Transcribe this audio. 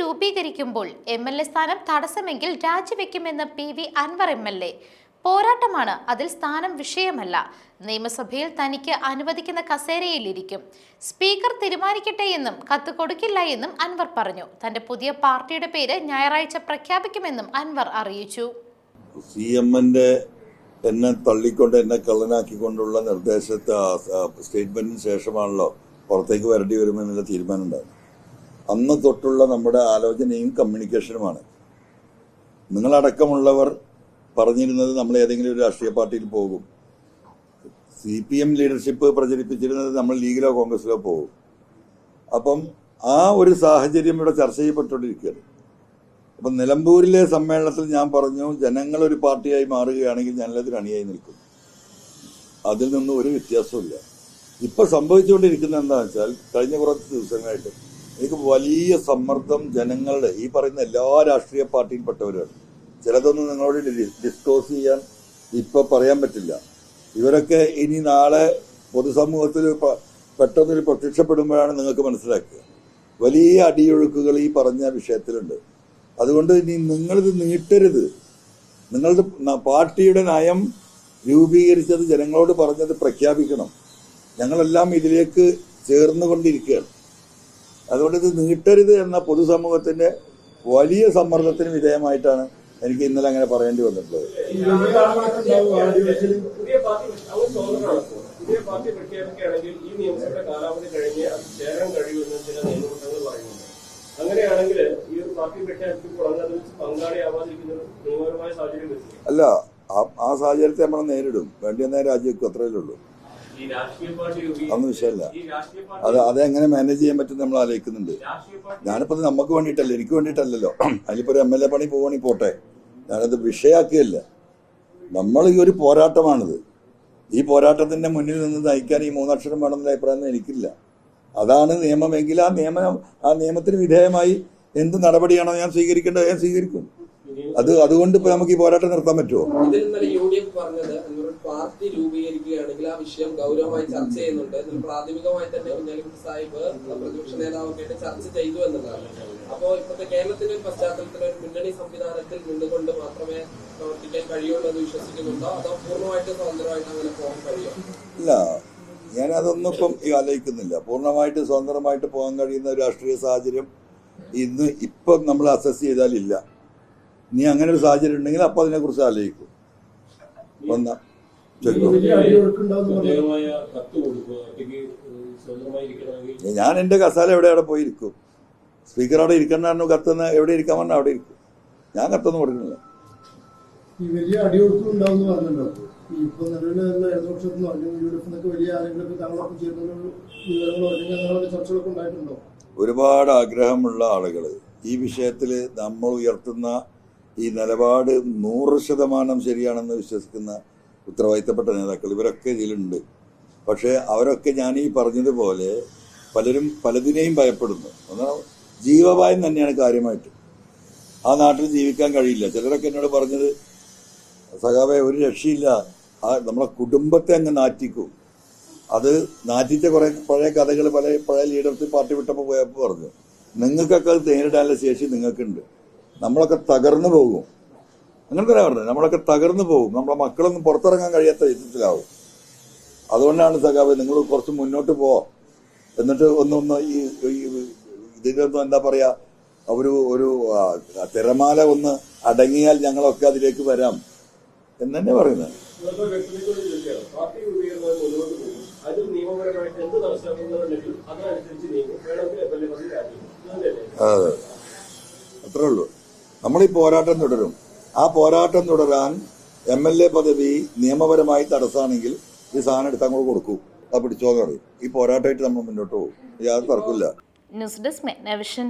രൂപീകരിക്കുമ്പോൾ M L A സ്ഥാനം തടസ്സമെങ്കിൽ രാജിവെക്കുമെന്ന് P V Anvar M L A. പോരാട്ടമാണ് അതിൽ സ്ഥാനം വിഷയമല്ല. നിയമസഭയിൽ തനിക്ക് അനുവദിക്കുന്ന കസേരയിലിരിക്കും. സ്പീക്കർ തീരുമാനിക്കട്ടെ എന്നും കത്ത് കൊടുക്കില്ല എന്നും അൻവർ പറഞ്ഞു. തന്റെ പുതിയ പാർട്ടിയുടെ പേര് ഞായറാഴ്ച പ്രഖ്യാപിക്കുമെന്നും അൻവർ അറിയിച്ചു. സി എമ്മിന്റെ എന്നെ തള്ളിക്കൊണ്ട് എന്നെ കള്ളനാക്കിക്കൊണ്ടുള്ള നിർദ്ദേശത്തെ സ്റ്റേറ്റ്മെന്റിന് ശേഷമാണല്ലോ പുറത്തേക്ക് വരേണ്ടി വരുമെന്നുള്ള തീരുമാനം ഉണ്ടായത്. അന്ന് തൊട്ടുള്ള നമ്മുടെ ആലോചനയും കമ്മ്യൂണിക്കേഷനുമാണ്. നിങ്ങളടക്കമുള്ളവർ പറഞ്ഞിരുന്നത് നമ്മൾ ഏതെങ്കിലും ഒരു രാഷ്ട്രീയ പാർട്ടിയിൽ പോകും. സി പി എം ലീഡർഷിപ്പ് പ്രചരിപ്പിച്ചിരുന്നത് നമ്മൾ ലീഗിലോ കോൺഗ്രസിലോ പോകും. അപ്പം ആ ഒരു സാഹചര്യം ഇവിടെ ചർച്ച ചെയ്യപ്പെട്ടുകൊണ്ടിരിക്കുകയാണ്. അപ്പം നിലമ്പൂരിലെ സമ്മേളനത്തിൽ ഞാൻ പറഞ്ഞു ജനങ്ങൾ ഒരു പാർട്ടിയായി മാറുകയാണെങ്കിൽ ഞാനതിന് അണിയായി നിൽക്കും. അതിൽ നിന്നും ഒരു വ്യത്യാസമില്ല ഇപ്പം സംഭവിച്ചുകൊണ്ടിരിക്കുന്നത് എന്താണെന്ന് വെച്ചാൽ കഴിഞ്ഞ കുറച്ച് ദിവസങ്ങളായിട്ട് എനിക്ക് വലിയ സമ്മർദ്ദം ജനങ്ങളുടെ ഈ പറയുന്ന എല്ലാ രാഷ്ട്രീയ പാർട്ടിയിൽപ്പെട്ടവരാണ് ചിലതൊന്നും നിങ്ങളോട് ഡിസ്കോസ് ചെയ്യാൻ ഇപ്പൊ പറയാൻ പറ്റില്ല. ഇവരൊക്കെ ഇനി നാളെ പൊതുസമൂഹത്തിൽ പെട്ടെന്ന് പ്രത്യക്ഷപ്പെടുമ്പോഴാണ് നിങ്ങൾക്ക് മനസ്സിലാക്കുക. വലിയ അടിയൊഴുക്കുകൾ ഈ പറഞ്ഞ വിഷയത്തിലുണ്ട്. അതുകൊണ്ട് ഇനി നിങ്ങളിത് നീട്ടരുത്. നിങ്ങളുടെ പാർട്ടിയുടെ നയം രൂപീകരിച്ചത് ജനങ്ങളോട് പറഞ്ഞത് പ്രഖ്യാപിക്കണം. ഞങ്ങളെല്ലാം ഇതിലേക്ക് ചേർന്നുകൊണ്ടിരിക്കുകയാണ്. അതുകൊണ്ട് ഇത് നീട്ടരുത് എന്ന പൊതുസമൂഹത്തിന്റെ വലിയ സമ്മർദ്ദത്തിന് വിധേയമായിട്ടാണ് എനിക്ക് ഇന്നലെ അങ്ങനെ പറയേണ്ടി വന്നിട്ടുള്ളത്. അല്ല ആ- സാഹചര്യത്തെ നമ്മൾ നേരിടും. വേണ്ടി രാജ്യക്കും അത്രയല്ലേ ഉള്ളൂ. അതൊന്നും വിഷയമല്ല. ഈ രാഷ്ട്രീയ പാർട്ടി അത് അതെങ്ങനെ മാനേജ് ചെയ്യാൻ പറ്റും നമ്മൾ ആലോചിക്കുന്നുണ്ട്. ഞാനിപ്പോൾ അത് നമുക്ക് വേണ്ടിയിട്ടല്ല എനിക്ക് വേണ്ടിയിട്ടല്ലല്ലോ. അതിലിപ്പോ ഒരു എം എൽ എ പണി പോവാണെങ്കിൽ പോട്ടെ. ഞാനത് വിഷയാക്കിയല്ല നമ്മൾ ഈ ഒരു പോരാട്ടമാണിത്. ഈ പോരാട്ടത്തിന്റെ മുന്നിൽ നിന്ന് നയിക്കാൻ ഈ മൂന്നക്ഷരം വേണമെന്നുള്ള അഭിപ്രായം എനിക്കില്ല. അതാണ് നിയമമെങ്കിൽ ആ നിയമം ആ നിയമത്തിന് വിധേയമായി എന്ത് നടപടിയാണോ ഞാൻ സ്വീകരിക്കേണ്ടത് ഞാൻ സ്വീകരിക്കും. അത് അതുകൊണ്ട് ഇപ്പൊ നമുക്ക് ഈ പോരാട്ടം നിർത്താൻ പറ്റുമോ? പാർട്ടി രൂപീകരിക്കുകയാണെങ്കിൽ ആ വിഷയം ഗൗരവമായി ചർച്ച ചെയ്യുന്നുണ്ട്. പ്രാഥമികമായി തന്നെ കുഞ്ഞാലിക്കുട്ടി സാഹിബ് പ്രതിപക്ഷ നേതാവൊക്കെ ചർച്ച ചെയ്തു എന്നതാണ്. അപ്പോ ഇപ്പോഴത്തെ കേരളത്തിന്റെ ഒരു പശ്ചാത്തലത്തിൽ ഒരു മുന്നണി സംവിധാനത്തിൽ നിന്നുകൊണ്ട് മാത്രമേ പ്രവർത്തിക്കാൻ കഴിയുള്ളൂ എന്ന് വിശ്വസിക്കുന്നുണ്ടോ? അതോ പൂർണമായിട്ട് സ്വതന്ത്രമായിട്ട് അങ്ങനെ പോകാൻ കഴിയും ഇല്ല. ഞാൻ അതൊന്നും ഇപ്പം ആലോചിക്കുന്നില്ല. പൂർണമായിട്ട് സ്വതന്ത്രമായിട്ട് പോകാൻ കഴിയുന്ന ഒരു രാഷ്ട്രീയ സാഹചര്യം ഇന്ന് ഇപ്പം നമ്മൾ അസസ് ചെയ്താലില്ല. നീ അങ്ങനെ ഒരു സാഹചര്യം ഉണ്ടെങ്കിൽ അപ്പം അതിനെക്കുറിച്ച് ആലോചിക്കും. ഒന്ന ഞാൻ എന്റെ കസാല എവിടെ അവിടെ പോയി ഇരിക്കും? സ്പീക്കർ അവിടെ ഇരിക്കണ്ടായിരുന്നു കത്തുന്ന എവിടെ ഇരിക്കാൻ പറഞ്ഞാൽ അവിടെ ഇരിക്കും. ഞാൻ കത്തൊന്നും കൊടുക്കുന്നില്ല. ഈ വലിയ പറഞ്ഞല്ലോ. ഇപ്പൊ യു ഡി വലിയ ആരെങ്കിലും തങ്ങളൊപ്പം ചേരുന്ന വിവരങ്ങളോ അല്ലെങ്കിൽ അങ്ങനെ ചർച്ചകളൊക്കെ ഉണ്ടായിട്ടുണ്ടോ? ഒരുപാട് ആഗ്രഹമുള്ള ആളുകൾ ഈ വിഷയത്തിൽ നമ്മൾ ഉയർത്തുന്ന ഈ നിലപാട് നൂറ് ശതമാനം ശരിയാണെന്ന് വിശ്വസിക്കുന്ന ഉത്തരവാദിത്തപ്പെട്ട നേതാക്കൾ ഇവരൊക്കെ ഇതിലുണ്ട്. പക്ഷേ അവരൊക്കെ ഞാൻ ഈ പറഞ്ഞതുപോലെ പലരും പലതിനെയും ഭയപ്പെടുന്നു. എന്നാൽ ജീവഭയം തന്നെയാണ് കാര്യമായിട്ട്. ആ നാട്ടിൽ ജീവിക്കാൻ കഴിയില്ല. ചിലരൊക്കെ എന്നോട് പറഞ്ഞത് സഖാവെ ഒരു രക്ഷയില്ല. ആ നമ്മളെ കുടുംബത്തെ അങ്ങ് നാറ്റിക്കും. അത് നാറ്റിച്ച കുറെ പഴയ കഥകൾ പല പഴയ ലീഡർത്തിൽ പാർട്ടി വിട്ടപ്പോൾ പോയപ്പോൾ പറഞ്ഞു നിങ്ങൾക്കൊക്കെ അത് നേരിടാനുള്ള ശേഷി നിങ്ങൾക്കുണ്ട്. നമ്മളൊക്കെ തകർന്നു പോകും. അങ്ങനെ തന്നെ പറഞ്ഞു നമ്മളൊക്കെ തകർന്നു പോകും. നമ്മളെ മക്കളൊന്നും പുറത്തിറങ്ങാൻ കഴിയാത്ത വിധത്തിലാവും. അതുകൊണ്ടാണ് സഖാവ് നിങ്ങൾ കുറച്ച് മുന്നോട്ട് പോ. എന്നിട്ട് ഒന്നൊന്ന് ഈ ഇതിനൊന്നും എന്താ പറയാ ഒരു ഒരു തിരമാല ഒന്ന് അടങ്ങിയാൽ ഞങ്ങളൊക്കെ അതിലേക്ക് വരാം. എന്ന് തന്നെ പറയുന്നത് അത്രേ ഉള്ളൂ. നമ്മൾ ഈ പോരാട്ടം തുടരും. ആ പോരാട്ടം തുടരാൻ എം എൽ എ പദവി നിയമപരമായി തടസ്സമാണെങ്കിൽ ഈ സാധനം എടുത്ത് അങ്ങോട്ട് കൊടുക്കൂ. അത് പിടിച്ചോന്ന് പറയും. ഈ പോരാട്ടമായിട്ട് നമ്മൾ മുന്നോട്ട് പോകും. യാതൊരു തർക്കമില്ല ന്യൂസ് ഡെസ്ക് മെഗ്നവിഷൻ